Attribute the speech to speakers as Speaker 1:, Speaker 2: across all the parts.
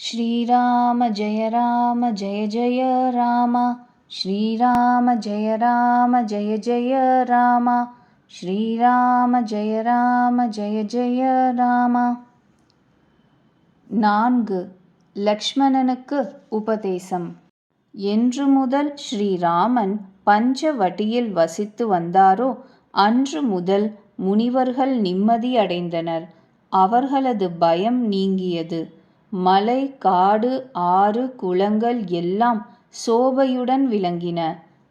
Speaker 1: श्रीराम जय राम जय जय राम श्रीराम जय राम जय जय राम श्रीराम जय राम जय जय राम நான்கு லக்ஷ்மணனுக்கு உபதேசம் என்று முதல் ஸ்ரீராமன் பஞ்சவட்டியில் வசித்து வந்தாரோ அன்று முதல் முனிவர்கள் நிம்மதி அடைந்தனர் அவர்களது பயம் நீங்கியது மலை காடு ஆறு குளங்கள் எல்லாம் சோபையுடன் விளங்கின.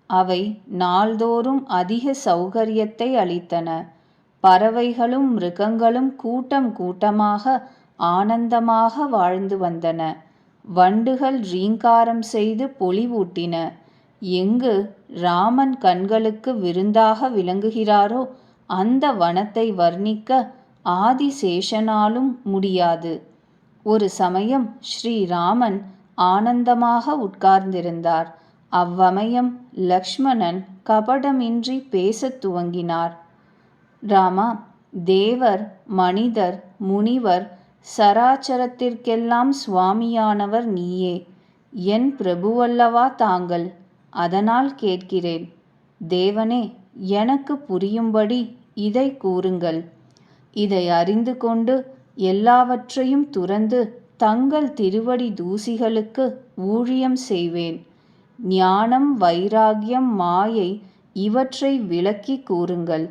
Speaker 1: அவை நாள்தோறும் அதிக சௌகரியத்தை அளித்தன. பறவைகளும் மிருகங்களும் கூட்டம் கூட்டமாக ஆனந்தமாக வாழ்ந்து வந்தன. வண்டுகள் ரீங்காரம் செய்து பொலிவூட்டின எங்கு ராமன் கண்களுக்கு விருந்தாக விளங்குகிறாரோ அந்த வனத்தை வர்ணிக்க ஆதிசேஷனாலும் முடியாது. ஒரு சமயம் ஸ்ரீராமன் ஆனந்தமாக உட்கார்ந்திருந்தார். அவ்வமயம் லக்ஷ்மணன் கபடமின்றி பேசத் துவங்கினார். ராமா தேவர் மனிதர் முனிவர் சராச்சரத்திற்கெல்லாம் சுவாமியானவர் நீயே. என் பிரபுவல்லவா தாங்கள். அதனால் கேட்கிறேன். தேவனே எனக்கு புரியும்படி இதை கூறுங்கள். இதை அறிந்து கொண்டு எல்லாவற்றையும் துறந்து தங்கள் திருவடி தூசிகளுக்கு ஊழியம் செய்வேன். ஞானம் வைராகியம் மாயை இவற்றை விளக்கி கூறுங்கள்.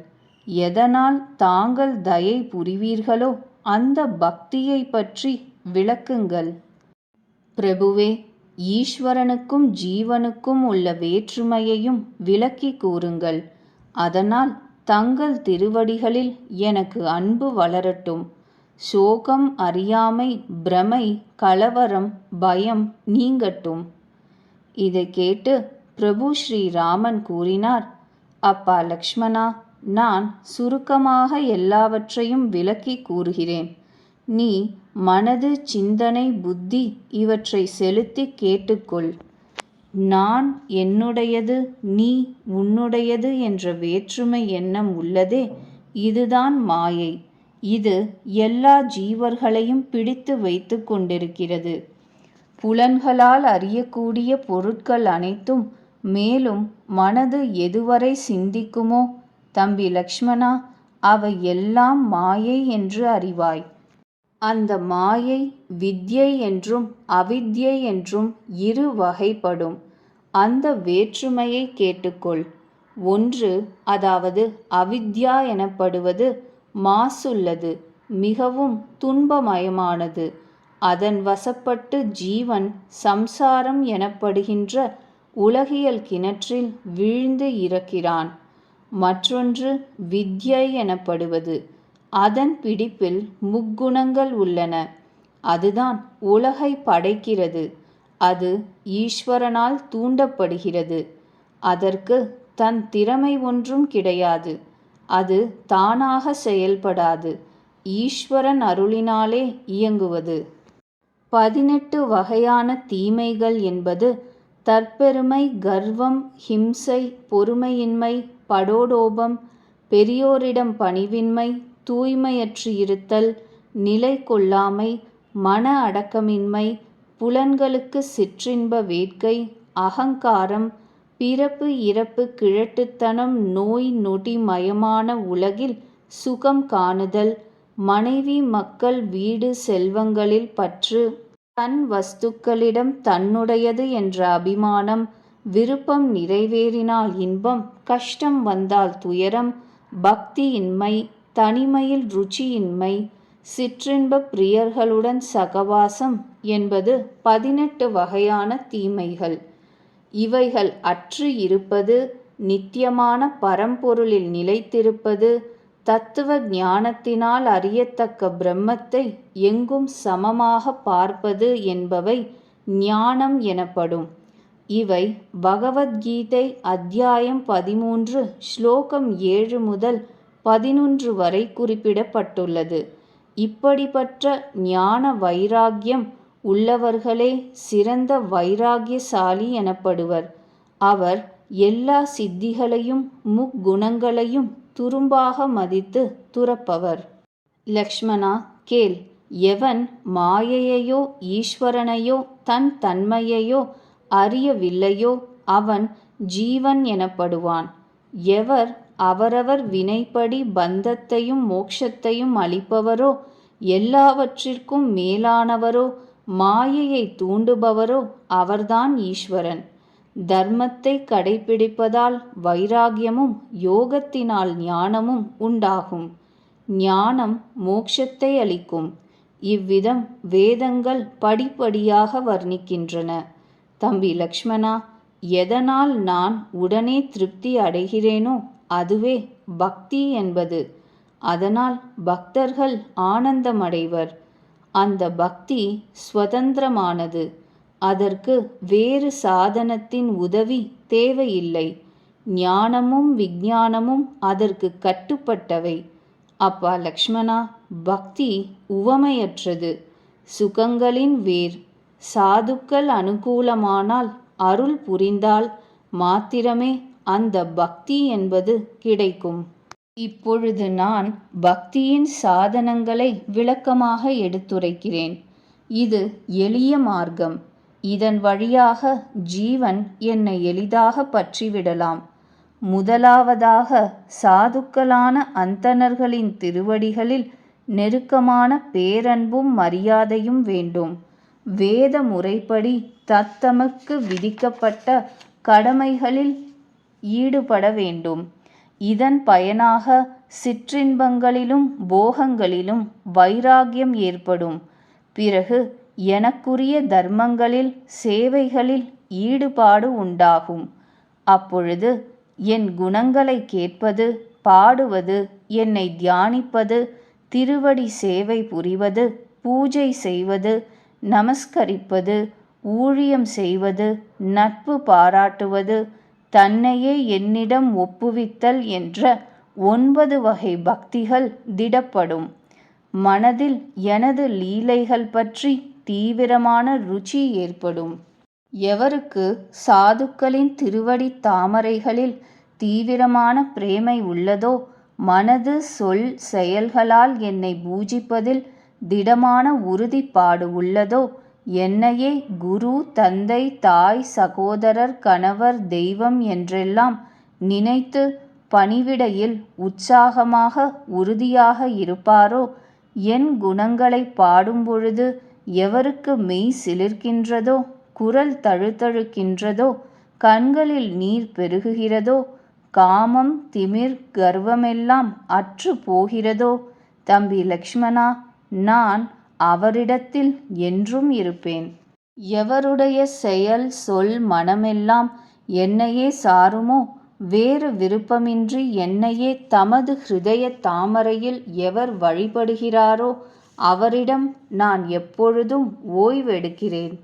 Speaker 1: எதனால் தாங்கள் தயை புரிவீர்களோ அந்த பக்தியை பற்றி விளக்குங்கள். பிரபுவே ஈஸ்வரனுக்கும் ஜீவனுக்கும் உள்ள வேற்றுமையையும் விளக்கி கூறுங்கள். அதனால் தங்கள் திருவடிகளில் எனக்கு அன்பு வளரட்டும். சோகம் அறியாமை பிரமை கலவரம் பயம் நீங்கட்டும். இதை கேட்டு பிரபு ஸ்ரீராமன் கூறினார் அப்பா லக்ஷ்மணா நான் சுருக்கமாக எல்லாவற்றையும் விளக்கி கூறுகிறேன். நீ மனது சிந்தனை புத்தி இவற்றை செலுத்தி கேட்டுக்கொள். நான் என்னுடையது நீ உன்னுடையது என்ற வேற்றுமை எண்ணம் உள்ளதே இதுதான் மாயை. இது எல்லா ஜீவர்களையும் பிடித்து வைத்து கொண்டிருக்கிறது. புலன்களால் அறியக்கூடிய பொருட்கள் அனைத்தும் மேலும் மனது எதுவரை சிந்திக்குமோ தம்பி லக்ஷ்மணா அவை எல்லாம் மாயை என்று அறிவாய். அந்த மாயை வித்யை என்றும் அவித்யை என்றும் இரு வகைப்படும். அந்த வேற்றுமையை கேட்டுக்கொள். ஒன்று அதாவது அவித்யா எனப்படுவது மாசுள்ளது மிகவும் துன்பமயமானது. அதன் வசப்பட்டு ஜீவன் சம்சாரம் எனப்படுகின்ற உலகியல் கிணற்றில் வீழ்ந்து இறக்கிறான். மற்றொன்று வித்யை எனப்படுவது. அதன் பிடிப்பில் முக்குணங்கள் உள்ளன. அதுதான் உலகை படைக்கிறது. அது ஈஸ்வரனால் தூண்டப்படுகிறது. அதற்கு தன் திறமை ஒன்றும் கிடையாது. அது தானாக செயல்படாது. ஈஸ்வரன் அருளினாலே இயங்குவது. பதினெட்டு வகையான தீமைகள் என்பது தற்பெருமை கர்வம் ஹிம்சை பொறுமையின்மை படோடோபம் பெரியோரிடம் பணிவின்மை தூய்மையற்று இருத்தல் நிலை கொள்ளாமை மன அடக்கமின்மை புலன்களுக்கு சிற்றின்ப வேட்கை அகங்காரம் பிறப்பு இறப்பு கிழட்டுத்தனம் நோய் நொடி மயமான உலகில் சுகம் காணுதல். மனைவி மக்கள் வீடு செல்வங்களில் பற்று. தன் வஸ்துக்களிடம் தன்னுடையது என்ற அபிமானம். விருப்பம் நிறைவேறினால் இன்பம் கஷ்டம் வந்தால் துயரம். பக்தியின்மை தனிமையில் ருச்சியின்மை. சிற்றின்ப பிரியர்களுடன் சகவாசம் என்பது பதினெட்டு வகையான தீமைகள். இவைகள் அற்று இருப்பது நித்தியமான பரம்பொருளில் நிலைத்திருப்பது தத்துவ ஞானத்தினால் அறியத்தக்க பிரம்மத்தை எங்கும் சமமாக பார்ப்பது என்பவை ஞானம் எனப்படும். இவை பகவத்கீதை அத்தியாயம் பதிமூன்று ஸ்லோகம் ஏழு முதல் பதினொன்று வரை குறிப்பிடப்பட்டுள்ளது. இப்படிப்பட்ட ஞான வைராக்கியம் உள்ளவர்களே சிறந்த வைராகியசாலி எனப்படுவர். அவர் எல்லா சித்திகளையும் முக்குணங்களையும் துரும்பாக மதித்து துறப்பவர். லக்ஷ்மணா கேள் எவன் மாயையையோ ஈஸ்வரனையோ தன் தன்மையையோ அறியவில்லையோ அவன் ஜீவன் எனப்படுவான். எவர் அவரவர் வினைப்படி பந்தத்தையும் மோட்சத்தையும் அளிப்பவரோ எல்லாவற்றிற்கும் மேலானவரோ மாயையை தூண்டுபவரோ அவர்தான் ஈஸ்வரன். தர்மத்தை கடைப்பிடிப்பதால் வைராகியமும் யோகத்தினால் ஞானமும் உண்டாகும். ஞானம் மோட்சத்தை அளிக்கும். இவ்விதம் வேதங்கள் படிப்படியாக வர்ணிக்கின்றன. தம்பி லக்ஷ்மணா எதனால் நான் உடனே திருப்தி அடைகிறேனோ அதுவே பக்தி என்பது. அதனால் பக்தர்கள் ஆனந்தமடைவர். அந்த பக்தி சுதந்திரமானது. அதற்கு வேறு சாதனத்தின் உதவி தேவையில்லை. ஞானமும் விஞ்ஞானமும் அதற்கு கட்டுப்பட்டவை. அப்பா லக்ஷ்மணா பக்தி உவமையற்றது. சுகங்களின் வேர். சாதுக்கள் அனுகூலமானால் அருள் புரிந்தால் மாத்திரமே அந்த பக்தி என்பது கிடைக்கும். இப்பொழுது நான் பக்தியின் சாதனங்களை விளக்கமாக எடுத்துரைக்கிறேன். இது எளிய மார்க்கம். இதன் வழியாக ஜீவன் என்னை எளிதாக பற்றிவிடலாம். முதலாவதாக சாதுக்களான அந்தணர்களின் திருவடிகளில் நெருக்கமான பேரன்பும் மரியாதையும் வேண்டும். வேத முறைப்படி தத்தமக்கு விதிக்கப்பட்ட கடமைகளில் ஈடுபட வேண்டும். இதன் பயனாக சிற்றின்பங்களிலும் போகங்களிலும் வைராகியம் ஏற்படும். பிறகு எனக்குரிய தர்மங்களில் சேவைகளில் ஈடுபாடு உண்டாகும். அப்பொழுது என் குணங்களை கேட்பது பாடுவது என்னை தியானிப்பது திருவடி சேவை புரிவது பூஜை செய்வது நமஸ்கரிப்பது ஊழியம் செய்வது நட்பு பாராட்டுவது தன்னையே என்னிடம் ஒப்புவித்தல் என்ற ஒன்பது வகை பக்திகள் திடப்படும். மனதில் எனது லீலைகள் பற்றி தீவிரமான ருச்சி ஏற்படும். எவருக்கு சாதுக்களின் திருவடி தாமரைகளில் தீவிரமான பிரேமை உள்ளதோ மனது சொல் செயல்களால் என்னை பூஜிப்பதில் திடமான உறுதிப்பாடு உள்ளதோ என்னையே குரு தந்தை தாய் சகோதரர் கணவர் தெய்வம் என்றெல்லாம் நினைத்து பணிவிடையில் உற்சாகமாக உறுதியாக இருப்பாரோ? என் குணங்களை பாடும்பொழுது எவருக்கு மெய் சிலிர்க்கின்றதோ குரல் தழுத்தழுக்கின்றதோ கண்களில் நீர் பெருகுகிறதோ காமம் திமிர் கர்வமெல்லாம் அற்று போகிறதோ? தம்பி லக்ஷ்மணா நான் அவரிடத்தில் என்றும் இருப்பேன். எவருடைய செயல் சொல் மனமெல்லாம் என்னையே சாருமோ வேறு விருப்பமின்றி என்னையே தமது ஹிருதய தாமரையில் எவர் வழிபடுகிறாரோ அவரிடம் நான் எப்பொழுதும் ஓய்வெடுக்கிறேன்.